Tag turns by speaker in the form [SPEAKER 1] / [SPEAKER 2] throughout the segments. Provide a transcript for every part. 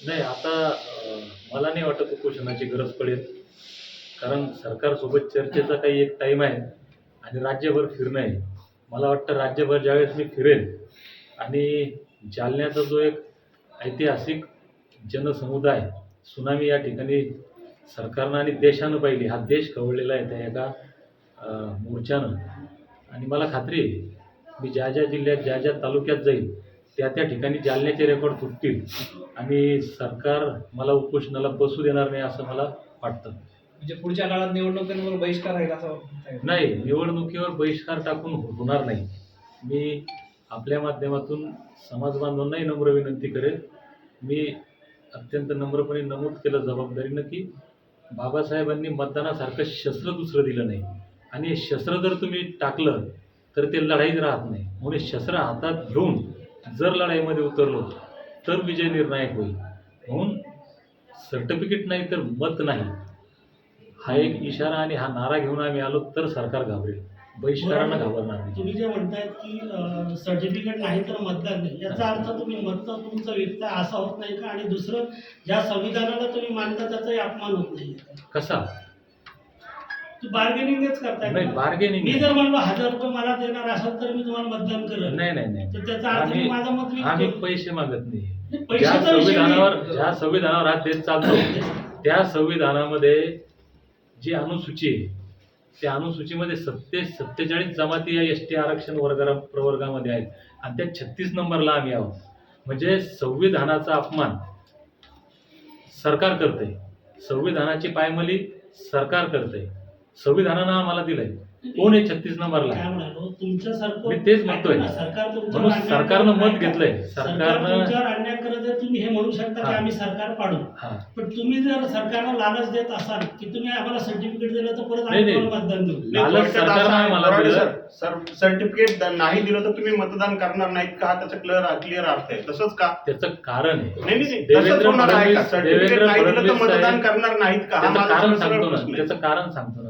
[SPEAKER 1] नाही आता मला नाही वाटत उपोषणाची गरज पडेल. कारण सरकारसोबत चर्चेचा काही एक टाईम आहे आणि राज्यभर फिरणं आहे. मला वाटतं राज्यभर ज्यावेळेस मी फिरेल आणि जालन्याचा जो एक ऐतिहासिक जनसमुदाय सुनामी या ठिकाणी सरकारनं आणि देशानं पाहिली हा देश खवळलेला आहे त्या एका मोर्चानं. आणि मला खात्री आहे मी ज्या ज्या जिल्ह्यात ज्या ज्या तालुक्यात जाईल त्या त्या ठिकाणी जालन्याचे रेकॉर्ड तुटतील. आणि सरकार मला उपोषणाला बसू देणार नाही असं मला वाटतं.
[SPEAKER 2] म्हणजे पुढच्या काळात निवडणुकींवर बहिष्कार राहील असं.
[SPEAKER 1] नाही निवडणुकीवर बहिष्कार टाकून होणार नाही. मी आपल्या माध्यमातून समाज बांधवांनाही नम्र विनंती करेल. मी अत्यंत नम्रपणे नमूद केलं जबाबदारीनं की बाबासाहेबांनी मतदानासारखं शस्त्र दुसरं दिलं नाही. आणि शस्त्र जर तुम्ही टाकलं तर ते लढाईच राहत नाही. म्हणून शस्त्र हातात घेऊन जर लढाईमध्ये उतरलो तर विजय निर्णायक होईल. म्हणून सर्टिफिकेट नाही तर मत नाही. हा एक इशारा आणि हा नारा घेऊन आम्ही आलो तर सरकार घाबरेल. बहिष्कारानं घाबरणार नाही.
[SPEAKER 3] तुम्ही जे म्हणतायत की सर्टिफिकेट नाही तर मतदान नाही. याचा अर्थ तुम्ही मत तुमचं विकता असा होत नाही का? आणि दुसरं ज्या संविधानाला तुम्ही मानता त्याचाही अपमान होत नाही.
[SPEAKER 1] कसा?
[SPEAKER 3] बार्गेनिंगच करताय
[SPEAKER 1] नाही? बार्गेनिंग
[SPEAKER 3] मी जर म्हणलो हजार रुपये मला देणार असाल तर मी तुम्हाला मतदान करेन
[SPEAKER 1] नाही नाही नाही.
[SPEAKER 3] तर त्याचा अर्थ माझं मत
[SPEAKER 1] आम्ही पैसे मागत नाही, ज्या संविधानावर. ज्या संविधानावर हा देश चालतो त्या संविधानामध्ये जी अनुसूची आहे त्या अनुसूचीमध्ये सत्ते सत्तेचाळीस जमाती या एस टी आरक्षण वर्गा प्रवर्गामध्ये आहेत. आणि त्या छत्तीस नंबरला आम्ही आहोत. म्हणजे संविधानाचा अपमान सरकार करतंय. संविधानाची पायमली सरकार करतंय. संविधानानं आम्हाला दिलंय. कोण आहे छत्तीस नंबरला?
[SPEAKER 3] काय म्हणालो तुमच्यासारखं
[SPEAKER 1] मी तेच म्हणतोय.
[SPEAKER 3] सरकार तुमच्यावर
[SPEAKER 1] म्हणून
[SPEAKER 3] अन्याय
[SPEAKER 1] सरकारनं
[SPEAKER 3] करत
[SPEAKER 1] मत
[SPEAKER 3] नाही.
[SPEAKER 1] घेतलंय.
[SPEAKER 3] सरकार
[SPEAKER 1] सरकारनं
[SPEAKER 3] तुमच्यावर अन्याय करत आहे तुम्ही हे म्हणू शकता की
[SPEAKER 1] हा.
[SPEAKER 3] आम्ही सरकार पाडू.
[SPEAKER 1] हा.
[SPEAKER 3] पण तुम्ही जर सरकारला लालच देत असाल की तुम्ही आम्हाला सर्टिफिकेट दिलं तर परत
[SPEAKER 1] नाही,
[SPEAKER 3] आम्ही
[SPEAKER 1] नाही.
[SPEAKER 3] तुम्हाला मतदान देऊ?
[SPEAKER 1] लालच
[SPEAKER 4] थोडक्यात
[SPEAKER 1] सरकारनं
[SPEAKER 4] असं आहे,
[SPEAKER 1] आम्हाला
[SPEAKER 4] बोराडे
[SPEAKER 1] दिलं.
[SPEAKER 4] सर सर सर्टिफिकेट नाही दिलं तर तुम्ही मतदान करणार नाहीत का? त्याचं क्लिअर क्लिअर अर्थ आहे. तसंच का?
[SPEAKER 1] त्याचं कारण आहे.
[SPEAKER 4] नाही नाही नाही,
[SPEAKER 1] देवेंद्र
[SPEAKER 4] तसंच होणार आहे का?
[SPEAKER 1] फडणवीस-
[SPEAKER 4] सर्टिफिकेट
[SPEAKER 1] देवेंद्र
[SPEAKER 4] नाही दिलं तर
[SPEAKER 1] फडणवीस
[SPEAKER 4] मतदान
[SPEAKER 1] साहेब-
[SPEAKER 4] करणार नाहीत का? हा
[SPEAKER 1] त्याचं
[SPEAKER 4] माझा
[SPEAKER 1] कारण
[SPEAKER 4] सरळ
[SPEAKER 1] सांगतो ना.
[SPEAKER 4] प्रश्न आहे.
[SPEAKER 1] त्याचं कारण सांगतो ना. मी.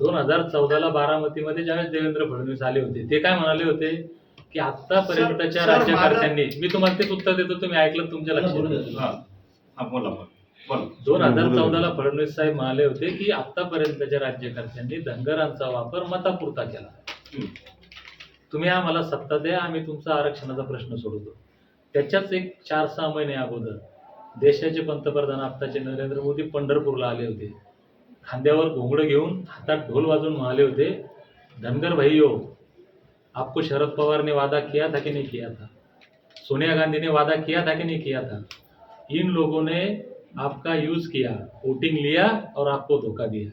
[SPEAKER 1] दोन हजार चौदाला बारामतीमध्ये ज्यावेळेस देवेंद्र फडणवीस आले होते ते काय म्हणाले होते? की आतापर्यंतच्या राज्यकर्त्यांनी मी तुम्हाला तेच उत्तर देतो तुम्ही ऐकलं तुमच्या लक्षात.
[SPEAKER 4] हा. हा, बोला
[SPEAKER 1] दोन हजार चौदाला फडणवीस साहेब म्हणाले होते की आतापर्यंतच्या राज्यकर्त्यांनी धनगरांचा वापर मतापुरता केला. तुम्ही आम्हाला सत्ता द्या आम्ही तुमचा आरक्षणाचा प्रश्न सोडवतो. त्याच्याच एक चार सहा महिने अगोदर देशाचे पंतप्रधान आत्ताचे नरेंद्र मोदी पंढरपूरला आले होते. खांद्यावर घोंगडं घेऊन हातात ढोल वाजवून म्हणाले होते धनगर भाईयो आपको शरद पवार ने वादा किया था कि नहीं किया था? सोनिया गांधी ने वादा किया था कि नहीं किया था? इन लोगों ने आपका यूज किया वोटिंग लिया और आपको धोका दिया.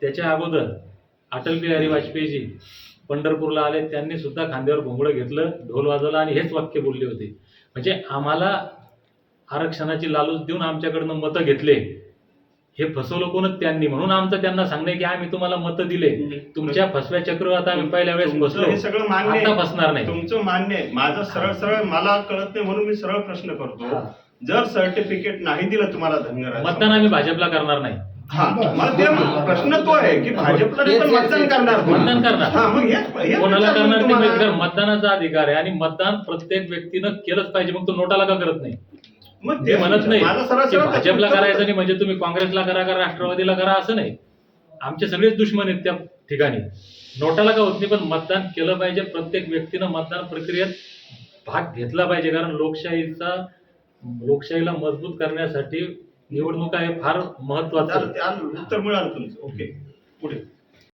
[SPEAKER 1] त्याच्या अगोदर अटल बिहारी वाजपेयीजी पंढरपूरला आले त्यांनी सुद्धा खांद्यावर घोंगडं घेतलं ढोल वाजवला आणि हेच वाक्य बोलले होते. म्हणजे आम्हाला आरक्षणाची लालूच देऊन आमच्याकडनं मतं घेतले. हे फसवलं कोणच त्यांनी? म्हणून आमचं त्यांना सांगणं की आम्ही तुम्हाला मतं दिले. तुमच्या फसव्या चक्रवात आम्ही पहिल्या वेळेस बसलो.
[SPEAKER 4] हे सगळं मान्य
[SPEAKER 1] आता
[SPEAKER 4] आहे.
[SPEAKER 1] फसणार नाही.
[SPEAKER 4] तुमचं मान्य आहे. माझं सरळ सरळ मला कळत नाही म्हणून मी सरळ प्रश्न करतो. जर सर्टिफिकेट नाही दिलं तुम्हाला धनगर
[SPEAKER 1] मतदान आम्ही भाजपला करणार नाही.
[SPEAKER 4] हा. मला ते प्रश्न तो आहे की भाजपला नाही पण मतदान करणार तुम्ही.
[SPEAKER 1] मतदान करणार.
[SPEAKER 4] हा मग हेच- हेच
[SPEAKER 1] कोणाला
[SPEAKER 4] विचारलं
[SPEAKER 1] करणार
[SPEAKER 4] तुम्हाला.
[SPEAKER 1] मतदानाचा अधिकार आहे आणि मतदान प्रत्येक व्यक्तीनं केलंच पाहिजे. मग तो नोटाला का करत नाही?
[SPEAKER 4] मग ते
[SPEAKER 1] म्हणत नाही.
[SPEAKER 4] माझं सरळ
[SPEAKER 1] की
[SPEAKER 4] सरळ
[SPEAKER 1] भाजपला करायचं नाही म्हणजे तुम्ही काँग्रेसला करा का राष्ट्रवादीला करा असं नाही. आमचे सगळेच दुश्मन आहेत त्या ठिकाणी. नोटाला का होत नाही पण मतदान केलं पाहिजे. प्रत्येक व्यक्तीनं मतदान प्रक्रियेत भाग घेतला पाहिजे कारण लोकशाहीचा लोकशाहीला मजबूत करण्यासाठी निवडणुका हे फार महत्वाचं
[SPEAKER 4] उत्तर मिळालं तुमचं. ओके. पुढे.